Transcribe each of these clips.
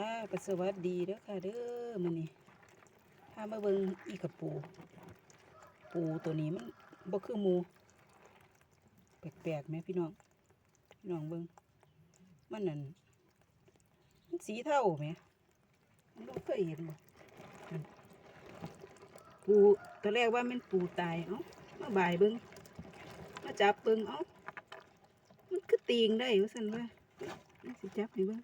ค่ะก็สวัสดีเด้อค่ะเด้อมื้อนี้พามาเบิ่งอีกระปู ปูตัวนี้มันบ่คือหมูแปลกๆแหมพี่น้องพี่น้องเบิ่งมันนั่นมันสีเทาแหมมันบ่เคยเห็นบ่ปูตัวแรกว่ามันปูตายเอ้ามาบ่ายเบิ่งมาจับเบิ่งเอ้ามันคือตีงได้ว่าซั่นว่ามันสิจับให้เบิ่ง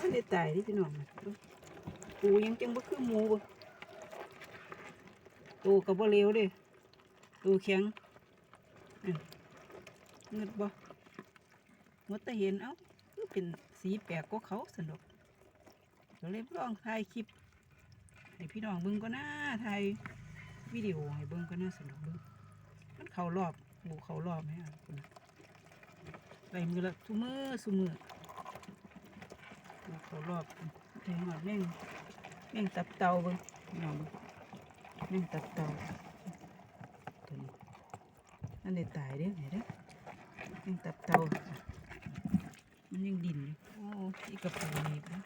มันได้ตายที่พี่น้องน่ะเบิ่งปูยังจังบ่คือหมูบ่โตก็บ่เร็วเด้โตแข็งเงิดบ่มดแต่เห็นเอ้าเป็นสีแปลกกว่าเขาสนุกก็เลยลองถ่ายคลิปให้พี่น้องเบิ่งก็น่าถ่ายวิดีโอให้เบิ่งก็น่าสนุกเบิ่งมันเขารอบบูเขารอบไหมอะคุณน่ะไปมือละทุมือสุมือ เขารอบถึงหอดแม่งแม่งตับเตาเบิ่งน้องเบิ่งแม่งตับเตาตัวนี้นั่นได้ตายเด้ไหนเด้แม่งตับเตามันยังดินอยู่โอ้อีกระปูนี่ปะ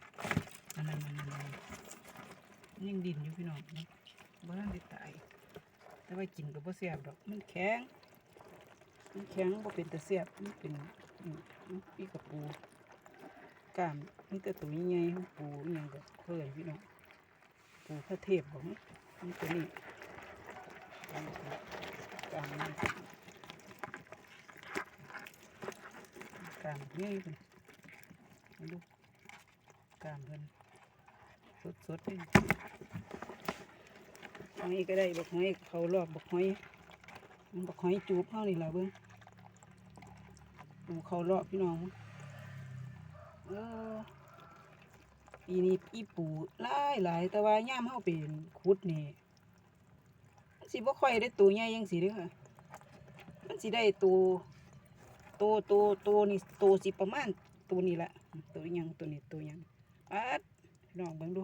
อันนั้นอันนั้นอันมันยังดินอยู่พี่น้องนะบ้านได้ตายแต่ว่ากินก็บ่แซ่บดอกมันแข็งมันแข็งบ่เป็นตะแซ่บมันเป็นอืมอีกระปูกล้าม มันก็ตัวใหญ่ของปูอหยังก็เพื่อนพี่น้องปูพระเทพของมันตัวนี้กลามกล้ามมันกลามใหญ่เป็นมาดูกลามเพิ่นสดๆเลยหอยก็ได้บักหอยเขารอบบักหอยมันบักหอยจูบเท่านี่แหละเบิ้งปูเขารอบพี่น้องเออ ปีนี้อีปูหลายหลายแต่ว่าย่ามเฮาเป็นขุดนี่มันสิบ่ค่อยได้ตัวใหญ่จังซี่เด้อค่ะ มันสิได้ตัวตัวตัวตัวนี่ตัวสิประมาณตัวนี้ละตัวยังตัวนี้ตัวยังปัดพี่น้องเบิ่งดู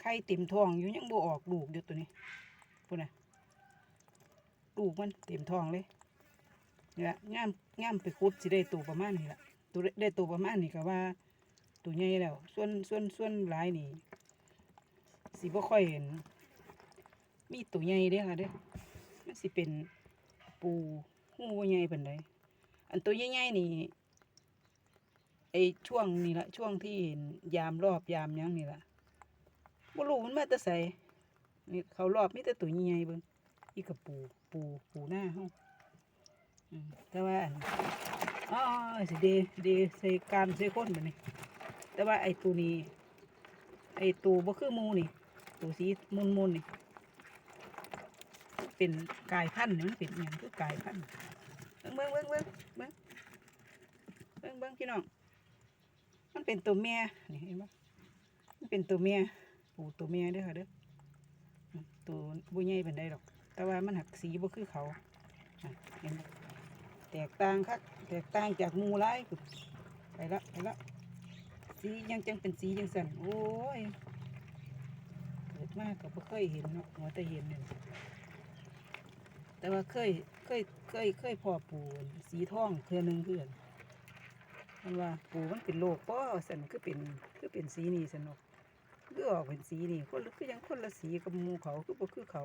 ไข่เต็มท้องอยู่ยังบ่ออกลูกอยู่ตัวนี้พุ่นน่ะลูกมันเต็มท้องเลยนี่ละย่ามย่ามไปขุดสิได้ตัวประมาณนี้ละตัวได้ตัวประมาณนี้ก็ว่า ตัวใหญ่แล้ว ส่วนส่วนส่วนหลายนี่สิบ่ค่อยเห็น มีตัวใหญ่เด้ค่ะเด้มันสิเป็นปูหูบ่ใหญ่ปานใดอันตัวใหญ่ๆนี่ไอช่วงนี่ละช่วงที่เห็นยามรอบยามยังนี่ละบ่รู้มันมาแต่ไสนี่เขารอบมีแต่ตัวใหญ่เบิ่งอีกับปูปูปูหน้าเฮาแต่ว่าอันอ๋อสิเดเดใส่การใส่คนแบบนี้ แต่ว่าไอ้ตัวนี้ ไอ้ตัวบ่คือมูนี่ ตัวสีมุนมุนนี่ เป็นกายพันธุ์นี่มันเป็นอย่างคือกายพันธุ์เบิ้งเบิ้งเบิ้งเบิ้งเบิ้งเบิ้งเบิ้งพี่น้อง มันเป็นตัวเมียนี่เห็นปะมันเป็นตัวเมียปูตัวเมียเด้อค่ะเด้อ ตัวบุญใหญ่เป็นได้ดอก แต่ว่ามันหักสีบ่คือเขาเห็นบ่แตกต่างครับแตกต่างจากมูหลายพุ่นไปละไปละ สียังจังเป็นสีจังสันโอ้ยเกิดมากก็บ่เคยเห็นเนาะหัวแต่เห็นเนี่ยแต่ว่าเคยเคยเคยเคยพอปูนสีทองเทื่อหนึงเพื่อนมันว่าปูมันเป็นโรคป้อสันคือเป็นคือเป็นสีนี่สนเนกคือออกเป็นสีนี่คนละคือยังคนละสีกับหมูเขาคือบ่คือเขา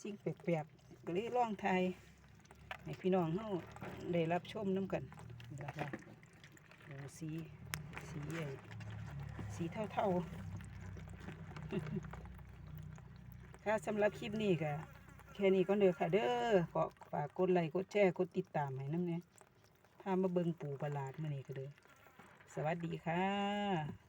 สิ่งแปลกๆก็เลยลองไทยให้พี่น้องเฮาได้รับชมน้ำกันนะคะ สี สีไอ้สีเท่าๆค่ะสำหรับคลิปนี้ค่ะ แค่นี้ก็เด้อค่ะ เด้อขอฝากกดไลค์กดแชร์กดติดตามให้น้ำเนี่ยพามาเบิ่งปูประหลาดมานี่ก็เด้อสวัสดีค่ะ